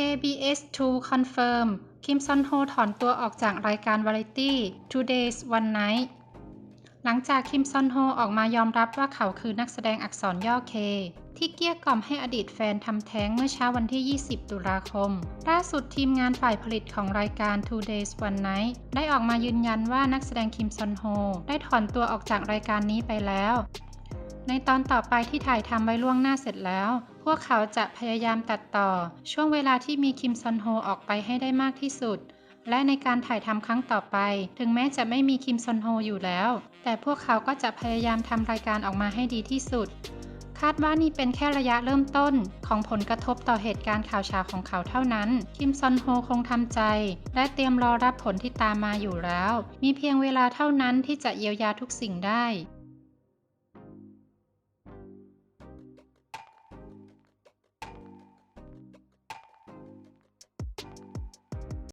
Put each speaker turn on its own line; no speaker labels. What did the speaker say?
KBS 2 confirm คิมซอนโฮถอนตัวออกจากรายการวาไรตี้ Today's One Night หลังจากคิมซอนโฮออกมายอมรับว่าเขาคือนักแสดงอักษรย่อ K ที่เกี้ยกล่อมให้อดีตแฟนทำแท้งเมื่อเช้าวันที่ 20 ตุลาคม ล่าสุดทีมงานฝ่ายผลิตของรายการ Two Days One Night ได้ออกมายืนยันว่านักแสดงคิมซอนโฮได้ถอนตัวออกจากรายการนี้ไปแล้ว ในตอนต่อไปที่ถ่ายทำไว้ล่วงหน้าเสร็จแล้ว พวกเขาจะพยายามตัดต่อ ช่วงเวลาที่มีคิมซอนโฮออกไปให้ได้มากที่สุด และในการถ่ายทำครั้งต่อไป ถึงแม้จะไม่มีคิมซอนโฮอยู่แล้ว แต่พวกเขาก็จะพยายามทำรายการออกมาให้ดีที่สุด คาดว่านี่เป็นแค่ระยะเริ่มต้นของผลกระทบต่อเหตุการณ์ข่าวเช้าของเขาเท่านั้น คิมซอนโฮคงทำใจ และเตรียมรอรับผลที่ตามมาอยู่แล้ว มีเพียงเวลาเท่านั้นที่จะเยียวยาทุกสิ่งได้